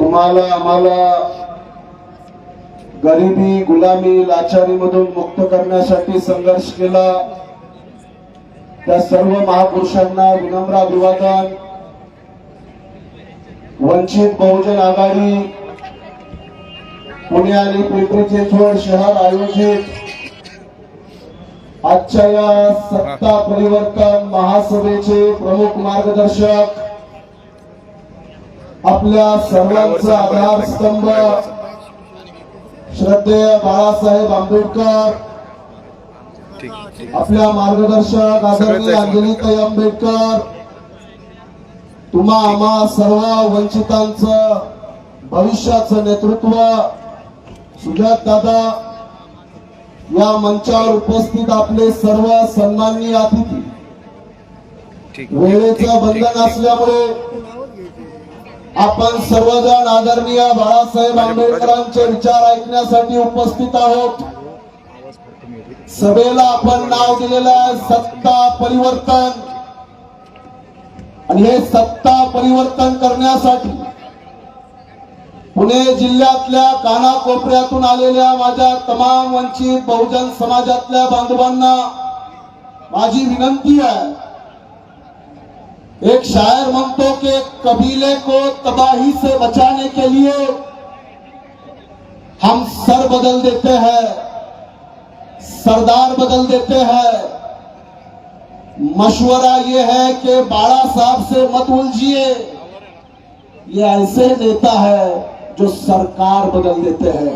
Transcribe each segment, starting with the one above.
तुम्हाला आम्हाला गरिबी गुलामी लाचारीमधून मुक्त करण्यासाठी संघर्ष केला. त्या सर्व महापुरुषांना विनम्र अभिवादन. वंचित बहुजन आघाडी पुणे आणि पिंपरी चिंचवड शहर आयोजित आजच्या या सत्ता परिवर्तन महासभेचे प्रमुख मार्गदर्शक आपल्या सर्वांचा आधारस्तंभ. श्रद्धेय बाळासाहेब आंबेडकर. आपल्या मार्गदर्शक आदरणीय अंजलीताई आंबेडकर. तुम्हा आम्हा सर्व वंचितांचं भविष्याचं नेतृत्व. सुजात दादा या मंचावर उपस्थित आपले सर्व सन्माननीय अतिथी. वेळेचं बंधन असल्यामुळे आपण सर्वजण आदरणीय बाळासाहेब आंबेडकरांचे विचार ऐकण्यासाठी उपस्थित आहोत. सभेला आपण नाव दिलेलं आहे सत्ता परिवर्तन. आणि हे सत्ता परिवर्तन करण्यासाठी पुणे जिल्ह्यातल्या कानाकोपऱ्यातून आलेल्या माझ्या तमाम वंचित बहुजन समाजातल्या बांधवांना माझी विनंती आहे एक शायर म्हणतो के कबीले को तबाही से बचाने के लिए हम सर बदल देते हैं, सरदार बदल देते हैं। मशवरा ये है कि बाड़ा साहब से मत उलझिए। ये ऐसे नेता है जो सरकार बदल देते हैं।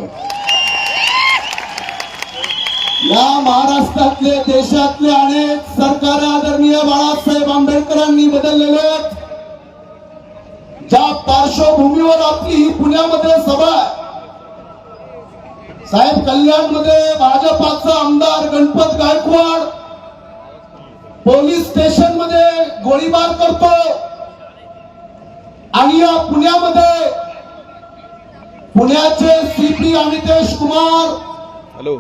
या महाराष्ट्रातले देशातले अनेक सरकार आदरणीय बाळासाहेब आंबेडकरांनी बदललेले आहेत. ज्या पार्श्वभूमीवर आपली ही पुण्यामध्ये सभा आहे साहेब कल्याणमध्ये भाजपाचा आमदार गणपत गायकवाड पोलीस स्टेशनमध्ये गोळीबार करतो. आणि या पुण्यामध्ये पुण्याचे सीपी अमितेश कुमार हॅलो.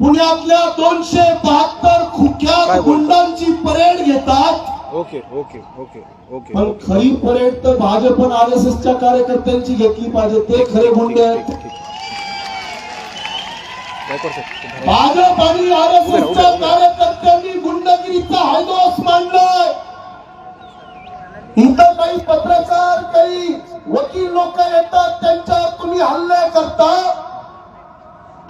पुण्यातल्या दोनशे बहात्तर बोलता? गुंडांची परेड घेतात. Okay okay okay okay. पण खरी परेड तर भाजप आणि आर एस एसच्या कार्यकर्त्यांची घेतली पाहिजे ते खरे गुंडे आहेत. भाजप आणि आर एस एसच्या उभे. राहा. कार्यकर्त्यांनी गुंडगिरीचा हैदोस मांडलाय. इथं काही पत्रकार काही वकील लोक येतात त्यांच्यावर तुम्ही हल्ले करता.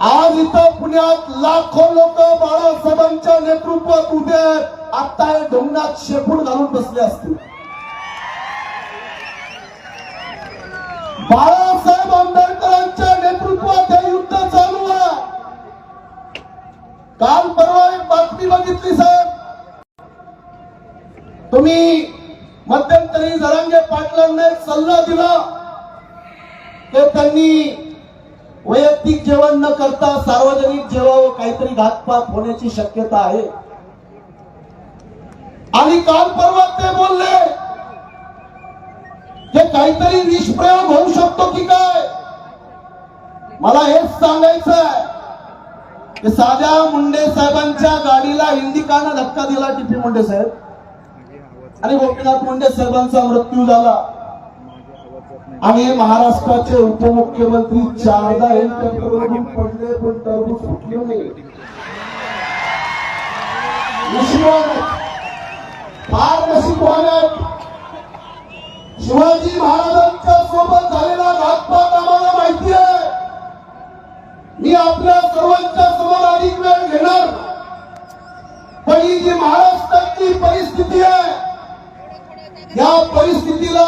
आज इथं पुण्यात लाखो लोक बाळासाहेबांच्या नेतृत्वात उभे आहेत. आता हे ढोंगणात शेपूट घालून बसले असतील. बाळासाहेब आंबेडकरांच्या नेतृत्वात हे युद्ध चालू आहे. काल परवा एक बातमी बघितली साहेब. तुम्ही मध्यंतरी जरांगे पाटलांना एक सल्ला दिला. ते त्यांनी वैयक्तिक जेवण न करता सार्वजनिक जेवावं काहीतरी घातपात होण्याची शक्यता आहे. आणि काल परवा ते बोलले हे काहीतरी निष्प्रयोग होऊ शकतो की काय? मला हेच सांगायचं आहे की साध्या मुंडे साहेबांच्या गाडीला हिंदी कानं धक्का दिला टीपी मुंडे साहेब. आणि गोपीनाथ मुंडे साहेबांचा मृत्यू झाला. आणि महाराष्ट्राचे उपमुख्यमंत्री चारदा हेलिकॉप्टरवरून पडले पण टरबूज फुटले नाही. फार नशीबवान आहेत. शिवाजी महाराजांच्या सोबत झालेला घातपात आम्हाला माहिती आहे. मी आपल्या सर्वांच्या समोर अधिक वेळ घेणार. पण ही जी महाराष्ट्राची परिस्थिती आहे या परिस्थितीला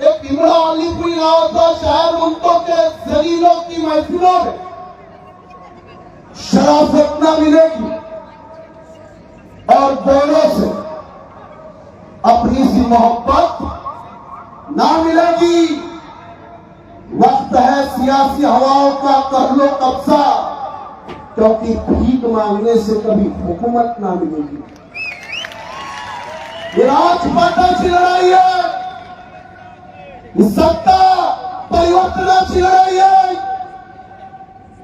एक इमरा अलीपुरी नावाचा शहर म्हणतो की जलीलों की महफिलों में शराफत ना मिलेगी और दोनों से सी मोहब्बत ना मिलेगी। वक्त है सियासी हवाओं का कर लो कब्जा। क्योंकि भीख मांगने से कभी हुकूमत ना मिलेगी। ये राजपाटाची लढाई आहे ही। सत्ता परिवर्तनाची लढाई आहे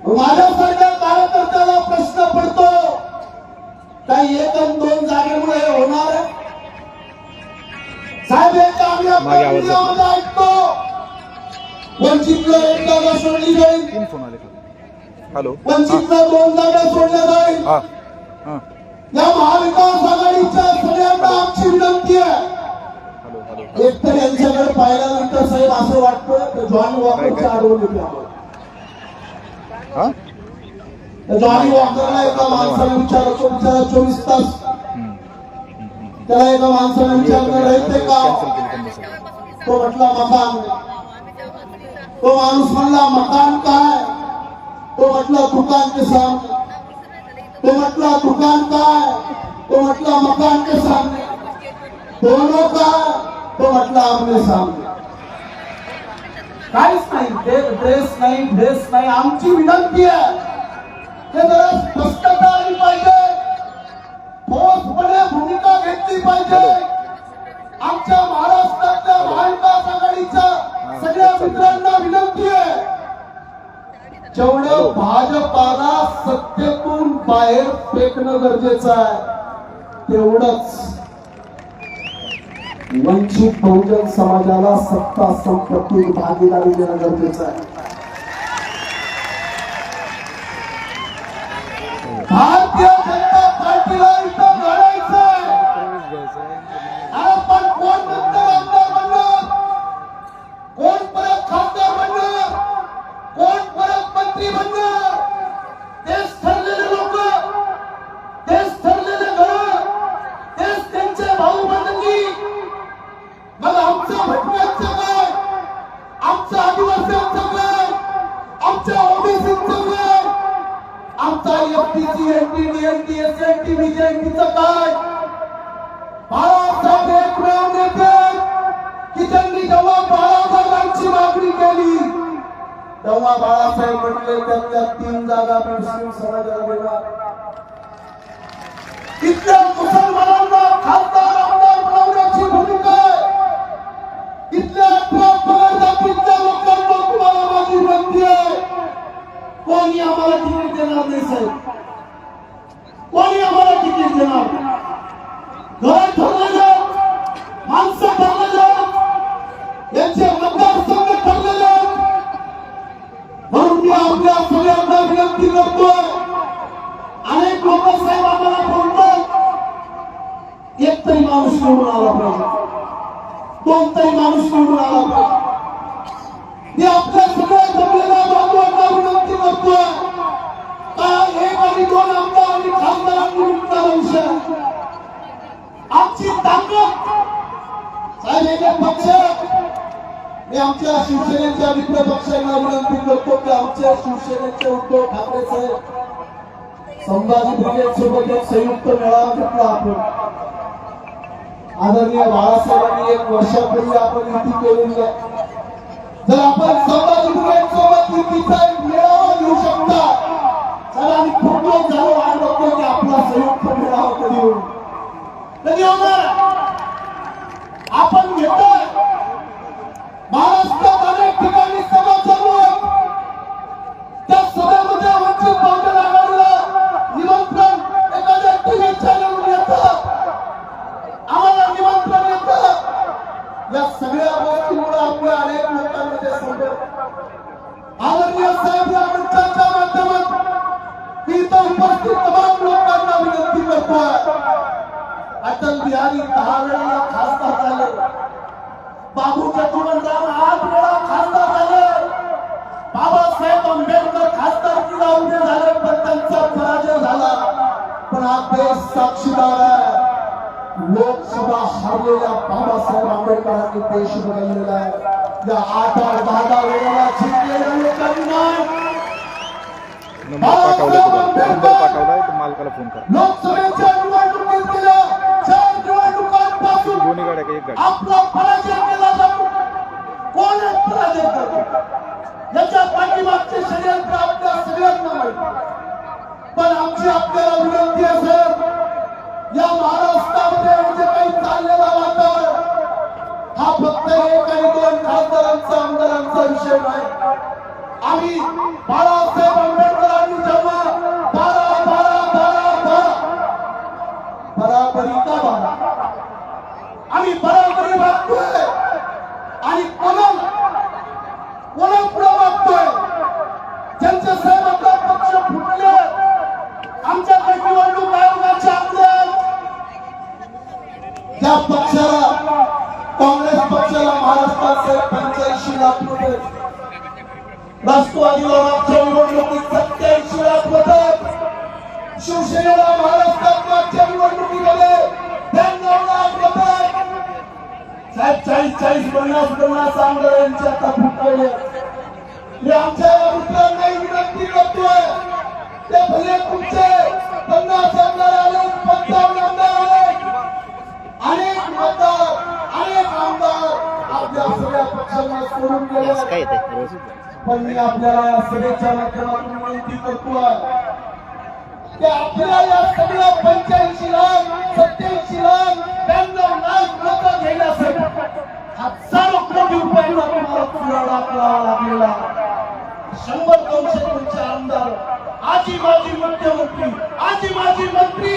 माझ्यासारख्या कार्यकर्त्याला प्रश्न पडतो। काही एक दोन जागेमुळे हे होणार मागे आपल्या आवाज जातो. मीडियामध्ये ऐकतो वंचितला एक जागा सोडली जाईल तीन फोन आले हॅलो. वंचितला दोन जागा सोडल्या जाईल या महाविकास आघाडीच्या सगळ्यांना आमची विनंती आहे. Hello hello. एक तर यांच्याकडे पाहिल्यानंतर साहेब असं वाटतं जॉन वॉकरच्या. हां? जॉनी वॉकरला एका माणसाने विचारा चोवीस तास. त्याला एका माणसाने विचारलं राहते का? तो म्हटला मकान है। तो म्हणला मकान काय तो म्हटला दुकान के सामने। तो म्हटला दुकान काय तो म्हटला मकान के सामने। दोनों काय तो म्हटला आमने सामने। काहीच नाही ड्रेस नाही ड्रेस नाही। आमची विनंती आहे हे जरा स्पष्टता आली पाहिजे। भूमिका घेतली पाहिजे। आमच्या महाराष्ट्रातल्या महाविकास आघाडीच्या सगळ्या मित्रांना विनंती आहे. जेवढं भाजपाला सत्तेतून बाहेर फेकणं गरजेचं आहे तेवढंच. वंचित बहुजन समाजाला सत्ता संपत्तीत भागीदारी देणं गरजेचं आहे. आमच्या आमचं काय आमच्या आदिवासींचं काय आमच्या ओबीसीचं काय आमचा एफटीसी एनटी डीएनटी एसएनटी बीजेपीचं काय? बाळासाहेब एकमेव नेते की त्यांनी जेव्हा बाळासाहेबांची मागणी केली तेव्हा बाळासाहेब म्हटले त्यांच्या तीन जागा मुस्लिम समाजाला देणार इतक्या कोणी आम्हाला तिकीट देणार नाही साहेब कोणी आम्हाला तिकीट देणार घर ठरलेले माणसं ठरलेले यांचे मतदारसंघ ठरलेले म्हणून मी आपल्या सगळ्यांना विनंती करतोय अनेक लोक साहेब आम्हाला बोलतात एक तरी माणूस निवडून आला पाहिजे दोन तरी माणूस निवडून आला पाहिजे मी आमच्या शिवसेनेच्या मित्र पक्षांना विनंती करतो की आमच्या शिवसेनेचे उद्धव ठाकरे साहेब संभाजी ब्रिगेड सोबत एक संयुक्त मेळावा घेतला आपण. आदरणीय बाळासाहेबांनी एक वर्षापूर्वी आपण युती केलेली आहे. जर आपण संभाजी ब्रिगेड सोबत युतीचा एक मेळावा घेऊ शकता तर आम्ही खूप लोक झालो वाट बघतो की आपला संयुक्त मेळावा कधी होईल. कधी होणार? आपण घेतोय. महाराष्ट्रात देश साक्षीदार आहे लोकसभा हरलेल्या बाबासाहेब आंबेडकरांनी देश बदललेला आहे. या आठ आठ दहा दहा वेळेला जिंकलेल्या लोकांना लोकसभेच्या निवडणुकीत गेल्या. चार निवडणुकांपासून आपला पराजय केला जातो. कोण पराजय करतो? याच्या पाठीमागचे षडयंत्र आपल्या सगळ्यांना माहिती. पण आमची आपल्याला विनंती असेल या महाराष्ट्रामध्ये हे जे काही चाललेला वातावरण. हा फक्त एक आणि दोन खासदारांचा आमदारांचा विषय नाही. आम्ही बाळासाहेब आंबेडकर पक्षाला काँग्रेस पक्षाला महाराष्ट्रात पंच्याऐंशी लाख रुपये. राष्ट्रवादीला मागच्या निवडणुकीत सत्याऐंशी लाख होते शिवसेनेला महाराष्ट्रात मागच्या निवडणुकीमध्ये ब्याण्णव लाख रुपये साहेब चाळीस चाळीस पन्नास पन्नास आमदारांचे आता फुटलेले मी आमच्या मित्रांनाही विनंती करतोय. ते भले तुमचे पन्नास आमदार आले पंचावन्न आमदार आले अनेक मतदार अनेक आमदार आपल्या सगळ्या पक्षांना सोडून गेले. काय येते रोज पण मी आपल्याला सभेच्या माध्यमातून विनंती करतोय की आपल्या या सगळ्या पंच्याऐंशी लाख सत्याऐंशी लाख ब्याण्णव लाख मतं घेण्यासाठी हजारो कोटी रुपयांचा तुम्हाला लागलेला शंभर दोनशे तुमचे आमदार आजी माजी मुख्यमंत्री आजी माजी मंत्री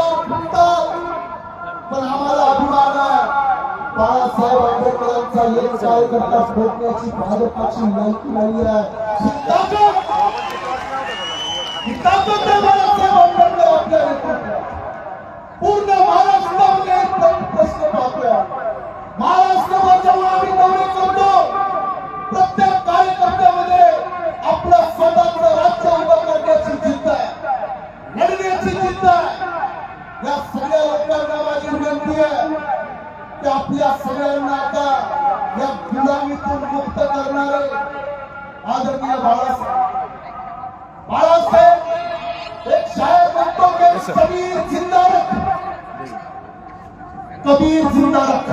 बाळासाहेब आंबेडकरांचा एक कार्यकर्ता फोडण्याची भाजपाची माहिती नाही आहे पूर्ण महाराष्ट्रामध्ये एक प्र- प्रश्न पाहतोय महाराष्ट्रावर जेव्हा आम्ही दौरे करतो प्रत्येक कार्यकर्त्यामध्ये आपला करणारे आदरणीय बाळासाहेब बाळासाहेब एक शायर म्हणतो की कबीर ज़िंदा रख। कबीर ज़िंदा रख।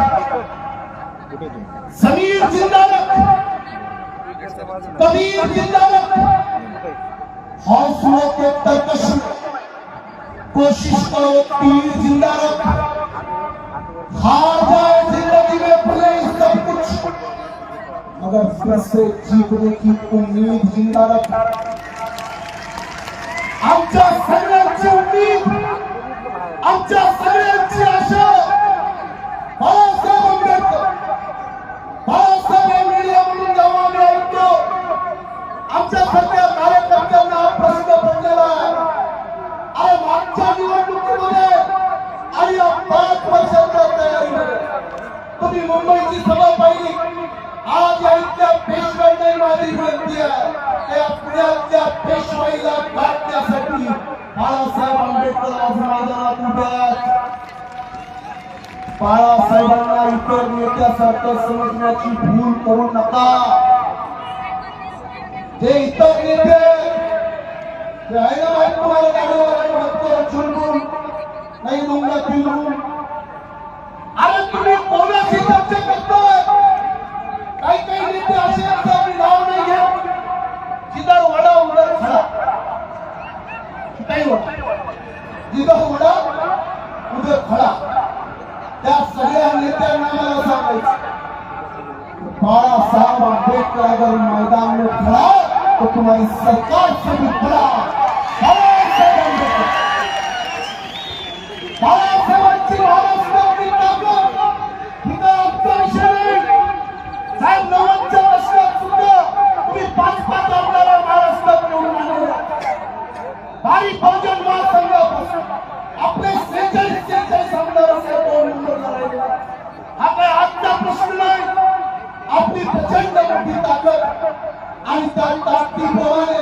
समीर ज़िंदा रख। कबीर ज़िंदा रख। हौसलों के तरकश कोशिश करो तीर ज़िंदा रख। pra ser digno que cada para I'm just saying to me. I'm just saying. सारखं समजण्याची भूल करू नका. जे इतर नेते जे आहे ना माहीत तुम्हाला गाडीवर आणि म्हणतो चुलबुल नाही लुंगा पिलू अरे तुम्ही कोणाशी चर्चा करताय? काही काही नेते असे असतात मी नाव नाही घेत. जिधर वडा उधर खडा. काही वडा जिधर वडा उधर खडा. सगळ्या नेत्यांना मला सांगायचं. बाळासाहेब आंबेडकर अगर मैदान में खड़ा तो तुम्हारी सरकार से भी खड़ा आणि त्या ताकदीप्रमाणे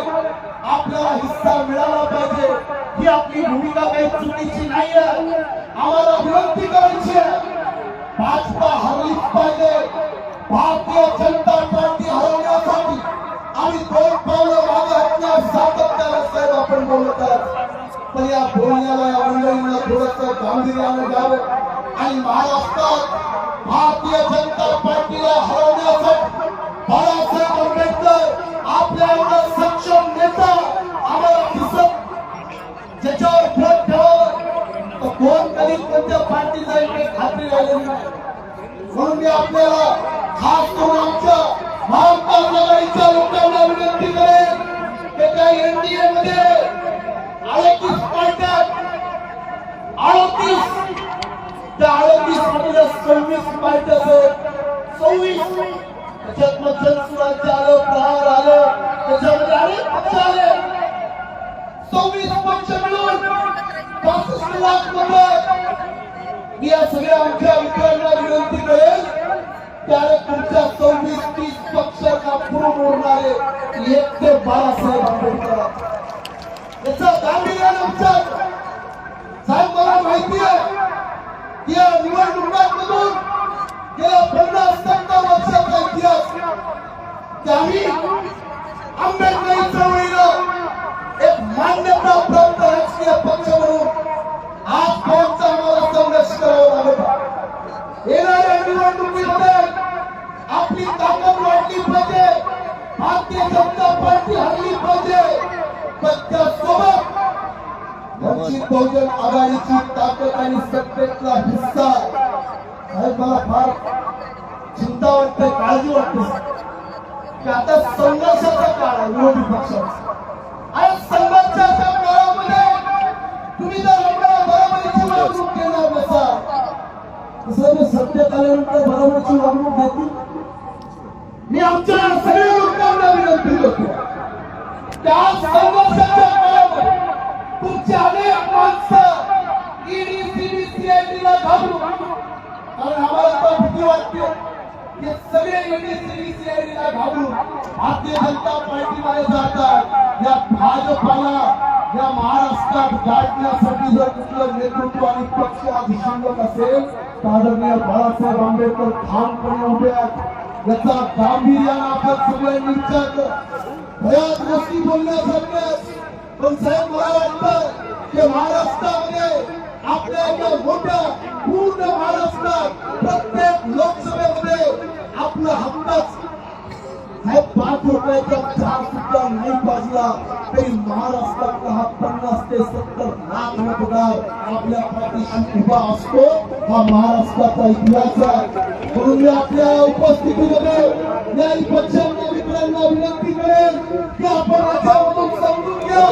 आपल्याला हिस्सा मिळाला पाहिजे ही आपली भूमिका काही चुकीची नाही आहे आम्हाला विनंती करायची आहे भाजपा हरलीच पाहिजे भारतीय जनता पार्टी हरवण्यासाठी आम्ही दोन पावलं मागे हटण्यास सातत्यानं साहेब आपण बोलत आहात पण या बोलण्याला या मंडळींना थोडस गांभीर्यानं घ्यावं आणि महाराष्ट्रात भारतीय जनता पार्टीला हरवण्यासाठी बाळासाहेब आंबेडकर आपल्या एवढा सक्षम नेता आम्हाला दिसत ज्याच्यावर भर ठेवावं. तर कोण कधी कोणत्या पार्टीचा इकडे खात्री राहिलेली नाही. म्हणून मी आपल्याला खास करून आमच्या महाविकास आघाडीच्या लोकांना विनंती करेन की त्या एनडीए मध्ये अडतीस पार्ट्या अडतीस त्या अडतीसमध्ये सव्वीस पार्ट्या सव्वीस त्याच्यात मग जनसुराज्य आलं प्रहार आलं त्याच्यामध्ये अनेक पक्ष आले. सव्वीस पक्ष मिळून पासष्ट लाख मतं. मी या सगळ्या आमच्या मित्रांना पार्टी हरली पाहिजे. पण त्यासोबत वंचित बहुजन आघाडीची ताकद आणि सत्तेतला हिस्सा. साहेब मला फार चिंता वाटते काळजी वाटते. की आता संघर्षाचा काळ आहे विरोधी पक्षाचा. आणि संघर्षाच्या काळामध्ये तुम्ही जर आपल्या बरोबरीची वागणूक देणार नसाल तसं मी सत्तेत आल्यानंतर बरोबरीची वागणूक देतील मी आमच्या सगळ्या लोकांना विनंती करतो. त्या संघर्षाच्या काळामध्ये तुमची अनेक माणसं ईडी सीडी सीआयडीला घाबरून. कारण आम्हाला तर भीती वाटते की सगळे ईडी सीडी सीआयडीला घाबरून भारतीय जनता पार्टीमध्ये जातात. या भाजपाला या महाराष्ट्रात गाठण्यासाठी जर कुठलं नेतृत्व आणि पक्ष आधी शिल्लक असेल तर आदरणीय बाळासाहेब आंबेडकर ठामपणे उभे आहेत. याचा गांभीर्यानं आपण सगळ्यांनी विचार कर गोष्टी बोलण्यासारख्या आहेत. पण साहेब मला वाटतं की महाराष्ट्रामध्ये आपल्या एका मोठ्या पूर्ण महाराष्ट्रात प्रत्येक लोकसभेमध्ये आपलं हक्काच साहेब पाच रुपयाचा चार सुद्धा नाही पाजला तरी महाराष्ट्रातला हा पन्नास ते सत्तर लाख मतदार आपल्या पाठीशी उभा असतो हा महाराष्ट्राचा इतिहास आहे म्हणून मी आपल्या उपस्थितीमध्ये न्याय पक्षांना मित्रांना विनंती करेन की आपण याच्यावरून समजून घ्या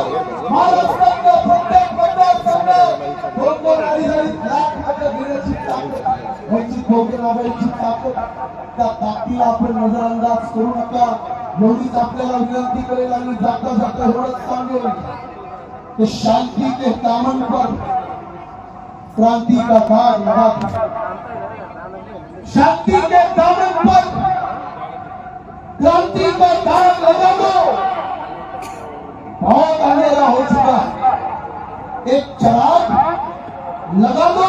महाराष्ट्रातल्या प्रत्येक मतदारसंघात दोन दोन अडीच अडीच लाख मतं घेण्याची ताकद वंचित बहुजन आघाडीची ताकद त्या ताकदीला आपण नजरअंदाज करू नका एवढीच आपल्याला विनंती करेल आणि जाता जाता एवढंच सांगेल कि शांती के कामन पर क्रांति का दाग लगा दो। शांति के दामन पर क्रांति का दाग लगा दो बहुत अंधेरा हो चुका। है एक चराग लगा दो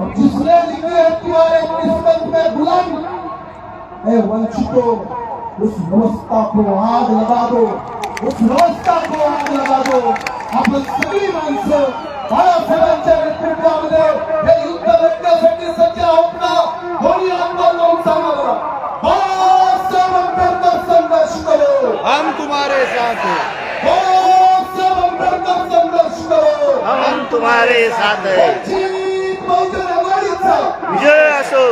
और जिसने लिखी है तुम्हारे किस्मत में बुलंद ए वंचितों उस व्यवस्था को आग लगा दो। उस व्यवस्था को आग लगा दो। आपण सगळी माणसं बाळासाहेबांच्या नेतृत्वामध्ये हे युद्ध लढण्यासाठी सज्ज आहोत ना? कोणी तुम्हारे साथ हैं हम तुम्हारे साथ है विजय असो.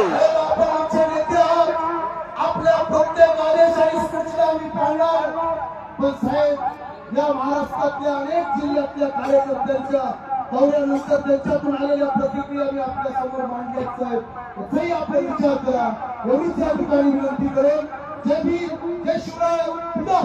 आपल्या प्रत्येक आदेश आणि सूचना पाळणार पण साहेब या महाराष्ट्रातल्या अनेक जिल्ह्यातल्या कार्यकर्त्यांच्या दौऱ्यानंतर त्यांच्यातून आलेल्या प्रतिक्रिया मी आपल्यासमोर मांडल्याच साहेब. याचाही आपण विचार करा. एवढीच या ठिकाणी विनंती करेन. जय भीम. بشرى الله